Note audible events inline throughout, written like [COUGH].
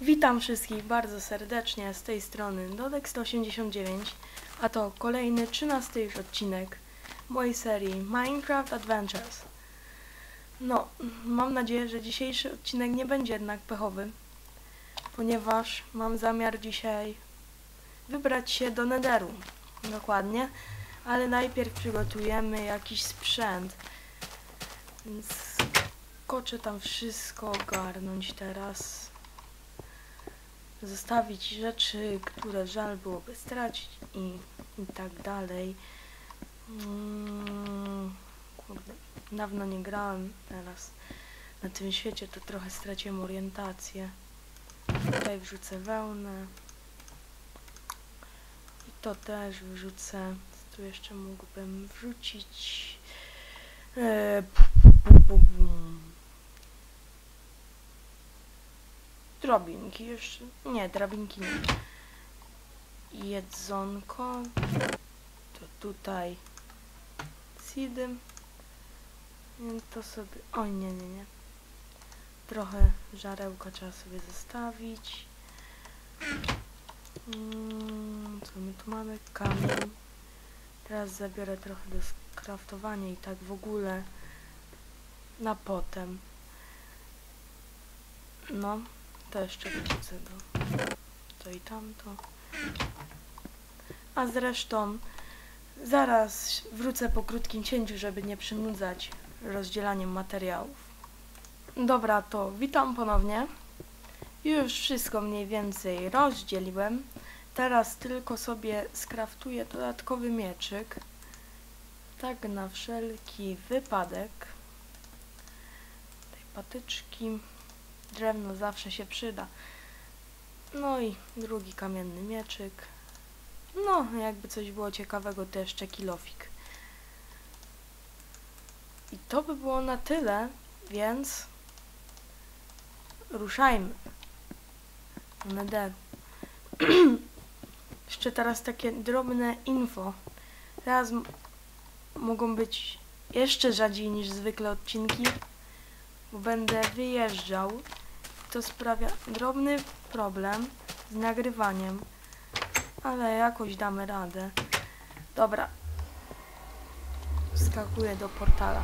Witam wszystkich bardzo serdecznie z tej strony Dodek189, a to kolejny 13 już odcinek mojej serii Minecraft Adventures. No, mam nadzieję, że dzisiejszy odcinek nie będzie jednak pechowy, ponieważ mam zamiar dzisiaj wybrać się do Netheru. Dokładnie, ale najpierw przygotujemy jakiś sprzęt. Więc koczę tam wszystko ogarnąć teraz zostawić rzeczy, które żal byłoby stracić i, i tak dalej. Mm, kurde, dawno nie grałem teraz na tym świecie, to trochę straciłem orientację. Tutaj wrzucę wełnę. I to też wrzucę. Tu jeszcze mógłbym wrzucić? Eee, pu, pu, pu, pu. Drobinki jeszcze. Nie, drabinki nie. Jedzonko. To tutaj. Seedy. To sobie. Oj, nie, nie, nie. Trochę żarełka trzeba sobie zostawić. Mm, co my tu mamy? Kamień. Teraz zabiorę trochę do skraftowania i tak w ogóle na potem. No, to jeszcze wrzucę do to i tamto. A zresztą zaraz wrócę po krótkim cięciu, żeby nie przynudzać rozdzielaniem materiałów. Dobra, to witam ponownie. Już wszystko mniej więcej rozdzieliłem. Teraz tylko sobie skraftuję dodatkowy mieczyk. Tak na wszelki wypadek. Tej patyczki. Drewno zawsze się przyda. No i drugi kamienny mieczyk. No, jakby coś było ciekawego, to jeszcze kilofik. I to by było na tyle, więc ruszajmy. Nether. [CLEARS THROAT] jeszcze teraz takie drobne info. Teraz mogą być jeszcze rzadziej niż zwykle odcinki, bo będę wyjeżdżał. To sprawia drobny problem z nagrywaniem, ale jakoś damy radę. Dobra. Skakuję do portala.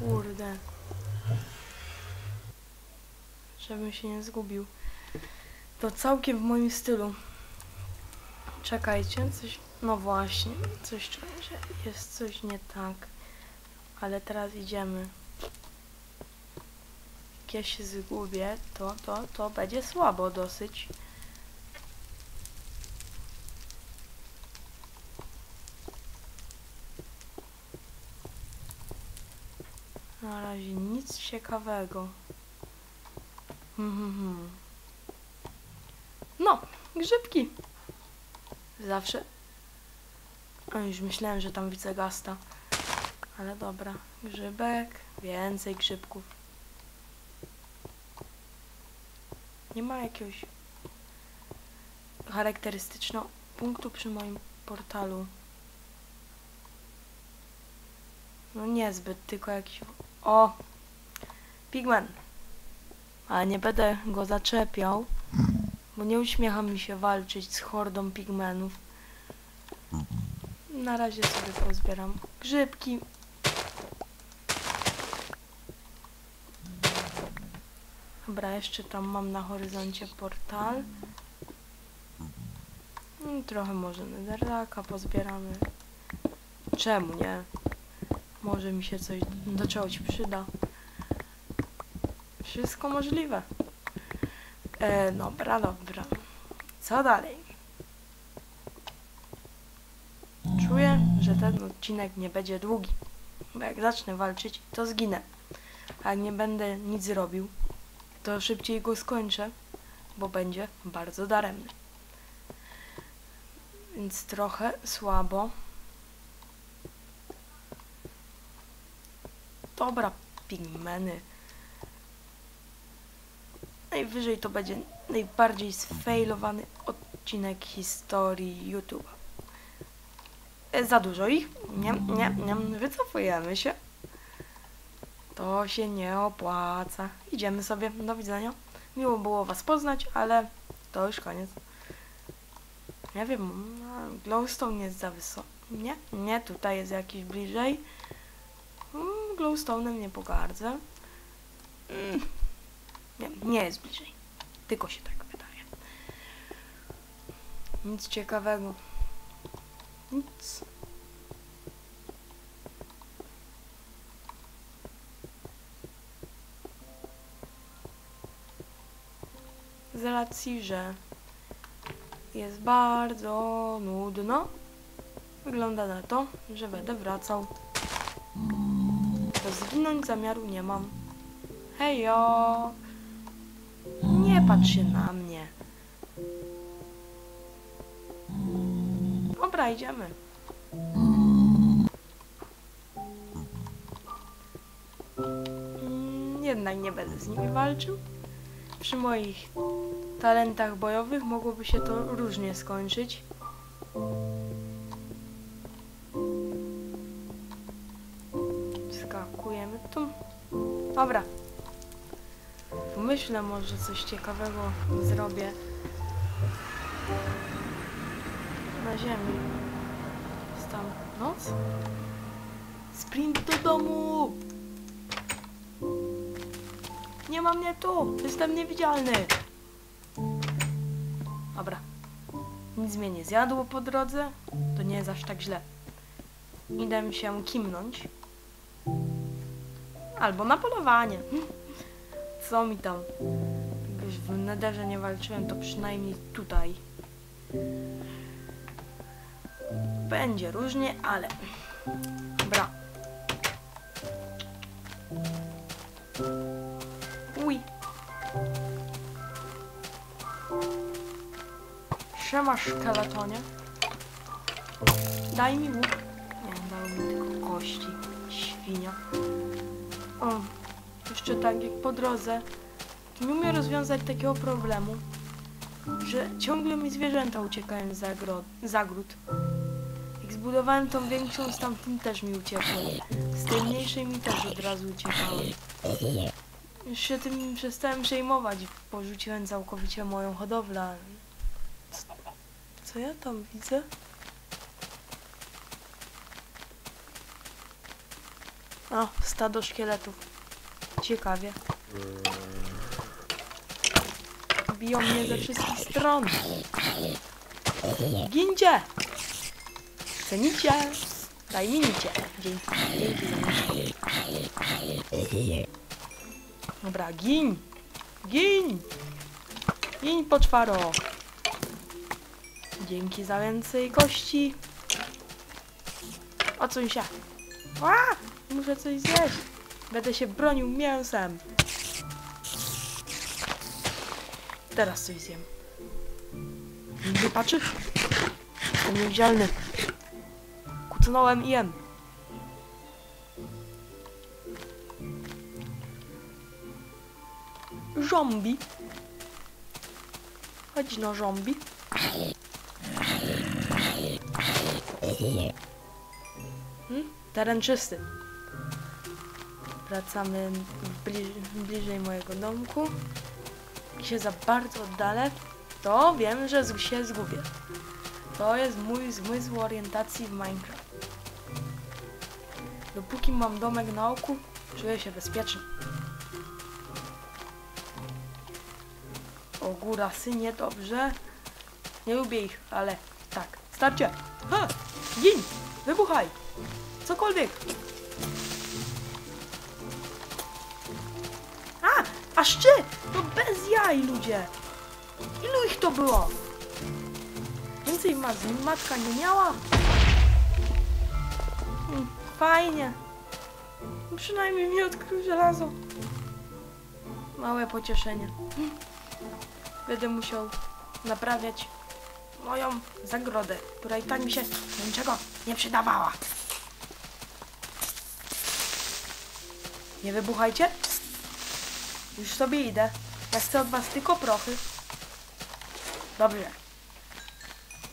Kurde. Żebym się nie zgubił. To całkiem w moim stylu. Czekajcie, coś. No właśnie, coś czuję, że jest coś nie tak. Ale teraz idziemy. Jak ja się zgubię, to, to, to będzie słabo dosyć. Na razie nic ciekawego. Hmm, hmm, hmm. No, grzybki. Zawsze. O, już myślałem, że tam widzę gasta. Ale dobra, grzybek, więcej grzybków. Nie ma jakiegoś charakterystycznego punktu przy moim portalu. No niezbyt, tylko jakiś... O! Pigman! Ale nie będę go zaczepiał. Bo nie uśmiecha mi się walczyć z hordą pigmenów. Na razie sobie pozbieram grzybki. Dobra, jeszcze tam mam na horyzoncie portal. I trochę może netherraka pozbieramy. Czemu nie? Może mi się coś do czegoś przyda. Wszystko możliwe. E, dobra, dobra. Co dalej? Czuję, że ten odcinek nie będzie długi. Bo jak zacznę walczyć, to zginę. A jak nie będę nic robił, to szybciej go skończę, bo będzie bardzo daremny. Więc trochę słabo. Dobra, pigmeny. Najwyżej to będzie najbardziej sfailowany odcinek historii YouTube. Za dużo ich? Nie, nie, nie, wycofujemy się. To się nie opłaca. Idziemy sobie, do widzenia. Miło było was poznać, ale to już koniec. Nie wiem, no, glowstone jest za wysoko. Nie, nie, tutaj jest jakiś bliżej. Mm, glowstone'em nie pogardzę. Mm, nie, jest bliżej. Tylko się tak wydaje. Nic ciekawego. Nic. Z racji, że jest bardzo nudno, wygląda na to, że będę wracał. Zginąć zamiaru nie mam. Hejo! Patrz się na mnie. Dobra, idziemy. Mm, Jednak nie będę z nimi walczył. Przy moich talentach bojowych mogłoby się to różnie skończyć. Skakujemy tu. Dobra. Pomyślę może coś ciekawego zrobię. Na ziemi. Jest tam noc? Sprint do domu! Nie ma mnie tu! Jestem niewidzialny! Dobra. Nic mnie nie zjadło po drodze. To nie jest aż tak źle. Idę się kimnąć. Albo na polowanie. Co mi tam? Jak już w nederze nie walczyłem, to przynajmniej tutaj. Będzie różnie, ale... Dobra. Uj. Siema szkeletonie. Daj mi łuk. Nie, dał mi tylko kości. Świnia. O, jeszcze tak jak po drodze. Nie umiem rozwiązać takiego problemu, że ciągle mi zwierzęta uciekają z zagród. Jak zbudowałem tą większą, z tamtym też mi uciekły. Z tej mniejszej mi też od razu uciekały. Już się tym przestałem przejmować porzuciłem całkowicie moją hodowlę. Co, co ja tam widzę? O, stado szkieletów. Ciekawie. Biją mnie ze wszystkich stron. Gincie! Cenicie! Daj mi nicie. Dzięki, dzięki za nicie. Dobra, gin! Gin! Gin poczwaro! Dzięki za więcej kości. Odsuń się. A! Muszę coś zjeść. Będę się bronił mięsem. Teraz coś zjem. Nie patrzy? Jestem niewidzialny. Kucnąłem i jem. Zombie. Chodź no zombie. Hmm? Teren czysty. Wracamy bli bliżej mojego domku. Jak się za bardzo oddalę, to wiem, że się zgubię. To jest mój zmysł orientacji w Minecraft. Dopóki mam domek na oku, czuję się bezpiecznie. O górasy, niedobrze. Nie lubię ich, ale tak. Starcie! Ha! Gin! Wybuchaj! Cokolwiek! A! Ty! To bez jaj, ludzie! Ilu ich to było? Więcej ma matka nie miała? Hmm, fajnie. Przynajmniej mi odkrył żelazo. Małe pocieszenie. Będę musiał naprawiać moją zagrodę, która i tak mi się do niczego nie przydawała. Nie wybuchajcie. Już sobie idę. Ja chcę od was tylko prochy. Dobrze.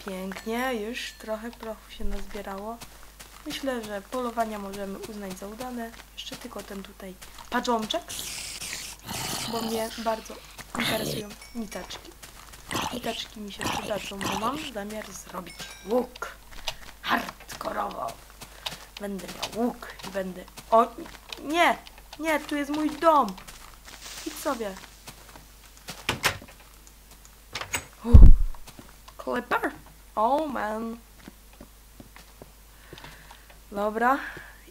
Pięknie, już trochę prochu się nazbierało. Myślę, że polowania możemy uznać za udane. Jeszcze tylko ten tutaj padżączek, bo mnie bardzo interesują niteczki. Niteczki mi się przydadzą, bo mam zamiar zrobić łuk. Hardkorowo. Będę miał łuk i będę... O, nie! Nie, tu jest mój dom! Sobie. Uh, Clipper. Oh man. Dobra,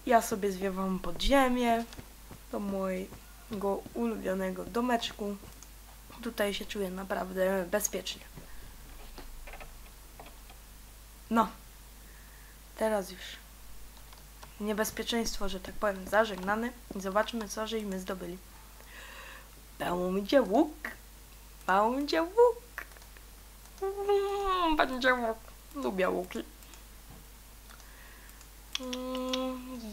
ja sobie zwiewam pod ziemię do mojego ulubionego domeczku. Tutaj się czuję naprawdę bezpiecznie. No, teraz już niebezpieczeństwo, że tak powiem, zażegnane i zobaczmy, co żeśmy zdobyli. Będzie łuk, będzie łuk. Będzie łuk. Lubię łuki.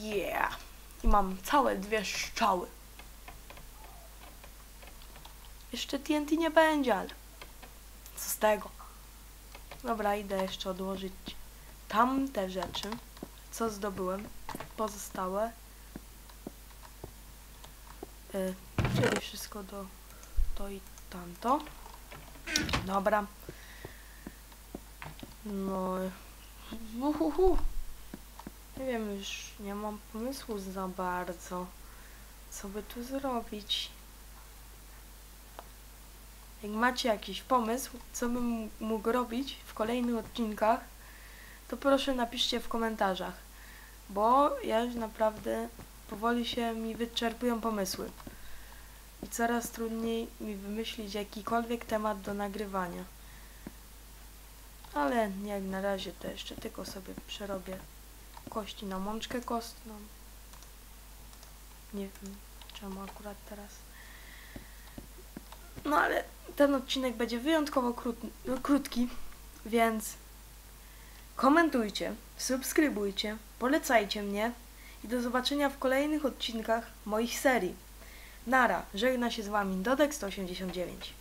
Yeah. I mam całe dwie strzały. Jeszcze TNT nie będzie, ale co z tego? Dobra, idę jeszcze odłożyć tamte rzeczy, co zdobyłem, pozostałe. Y, czyli wszystko do to i tamto. Dobra. No. Uhuhu. Nie wiem, już nie mam pomysłu za bardzo. Co by tu zrobić? Jak macie jakiś pomysł, co bym mógł robić w kolejnych odcinkach, to proszę napiszcie w komentarzach. Bo ja już naprawdę powoli się mi wyczerpują pomysły. I coraz trudniej mi wymyślić jakikolwiek temat do nagrywania. Ale jak na razie to jeszcze tylko sobie przerobię kości na mączkę kostną. Nie wiem czemu akurat teraz. No ale ten odcinek będzie wyjątkowo krót, krótki, więc komentujcie, subskrybujcie, polecajcie mnie i do zobaczenia w kolejnych odcinkach moich serii. Nara, żegna się z Wami Dodek 189.